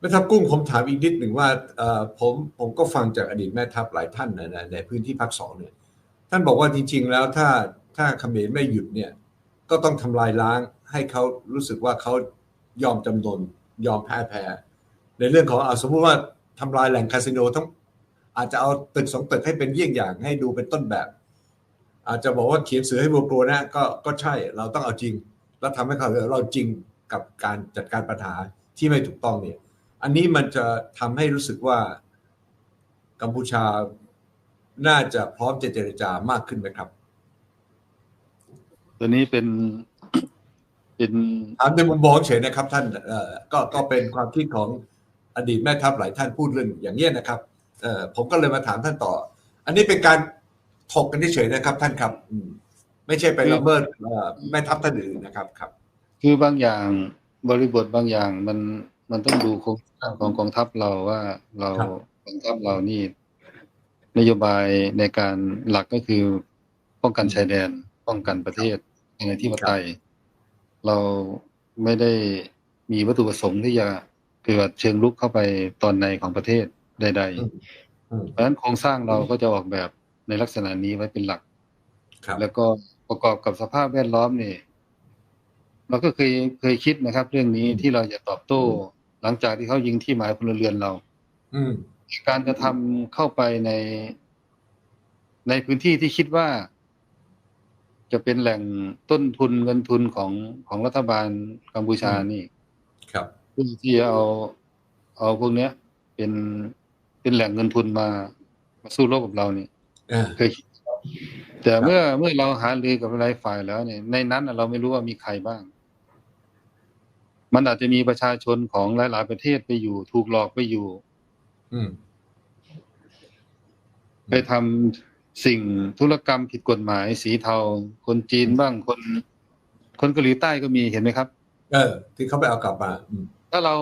แม่ทัพกุ้งผมถามอีกนิดหนึ่งว่าผมผมก็ฟังจากอดีตแม่ทัพหลายท่านนะนในพื้นที่ภาคสองเนี่ยท่านบอกว่าจริง ๆ แล้วถ้าถ้าเขมรไม่หยุดเนี่ยก็ต้องทำลายล้างให้เขารู้สึกว่าเขายอมจำนนยอมแพ้แพ้ในเรื่องของเอาสมมติว่าทำลายแหล่งคาสิโนทั้งอาจจะเอาตึกสองตึกให้เป็นเยี่ยงอย่างให้ดูเป็นต้นแบบ อาจจะบอกว่าเขียนเสือให้วัวกลัวนะก็ก็ใช่เราต้องเอาจริง แล้วทำให้เขาเราจริงกับการจัดการปัญหาที่ไม่ถูกต้องเนี่ย อันนี้มันจะทำให้รู้สึกว่ากัมพูชาน่าจะพร้อมจะเจรจามากขึ้นไหมครับ ตัวนี้เป็นเป็นถามในมุมมองเฉยนะครับ ท่านเอ่อก็ก็เป็นความคิดของอดีตแม่ทัพหลายท่านพูดเรื่องอย่างนี้ยนะครับเอ่อผมก็เลยมาถามท่านต่อ อันนี้เป็นการถกกันเฉยๆนะครับ ท่านครับอืมไม่ใช่ไปละเมิดเอ่อแม่ทัพท่านอื่นนะครับครับ คือบางอย่างบริบทบางอย่างมัน มันต้องดูโครงสร้างของกองทัพเราว่าเราครับกองทัพเรานี่ นโยบายในการหลักก็คือป้องกันชายแดน ป้องกันประเทศในที่ปไตย เราไม่ได้มีวัตถุประสงค์ที่จะเกิดเชิงลุกเข้าไปตอนในของประเทศใดอืมอืมๆเพราะฉะนั้นโครงสร้างเราก็จะออกแบบในลักษณะนี้ไว้เป็นหลักครับแล้วก็ประกอบกับสภาพแวดล้อมเนี่ยเราก็เคยเคยคิดนะครับ เรื่องนี้ที่เราจะตอบโต้ หลังจากที่เขายิงที่หมายพลเรือนเรา อืมการจะทำเข้าไปในในพื้นที่ที่คิดว่า จะเป็นแหล่งต้นทุนเงินทุนของของรัฐบาลกัมพูชานี่ ครับเพื่อที่จะเอา เอาพวกเนี้ย เป็นเป็นแหล่งเงินทุนมามาสู้รบกับเรานี่อ่าเคยคิดแต่เมื่อเมื่อเราหารือกับหลายฝ่ายแล้วเนี่ยในนั้นน่ะเราไม่รู้ว่ามีใครบ้าง มันอาจจะมีประชาชนของหลาย ๆ ประเทศไปอยู่ ถูกหลอกไปอยู่ อืมไปทำสิ่งธุรกรรมผิดกฎหมาย สีเทา คนจีนบ้างคน คนเกาหลีใต้ก็มีเห็นไหมครับ เออ ที่เขาไปเอากลับมาอืมถ้าเรา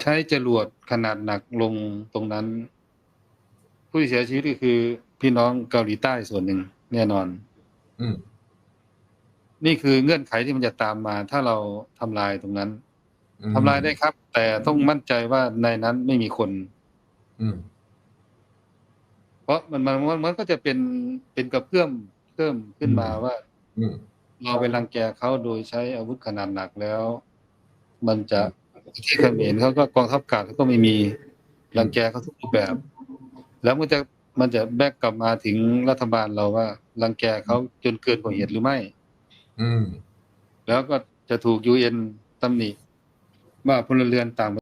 ใช้จรวดขนาดหนักลงตรงนั้น ผู้ที่เสียชีวิตก็คือ พี่น้องเกาหลีใต้ส่วนหนึ่งแน่นอน อืมนี่คือเงื่อนไขที่มันจะตามมา ถ้าเราทำลายตรงนั้นอืม ทำลายได้ครับ แต่ต้องมั่นใจว่าในนั้นไม่มีคน อืมเพราะมันมันมันมันก็จะเป็นเป็นกระเพื่อมเพิ่มขึ้นมาว่าอืมเราไปรังแกเขาโดยใช้อาวุธขนาดหนักแล้ว มันจะที่เขมรเขาก็กองทัพอากาศเขาก็ไม่มีรังแกเขาทุกรูปแบบ แล้วมันจะมันจะแบกกลับมาถึงรัฐบาลเราว่ารังแกเขาจนเกินกว่าเหตุหรือไม่ อืม แล้วก็จะถูกยูเอ็นตำหนิ ว่าพลเรือนต่าง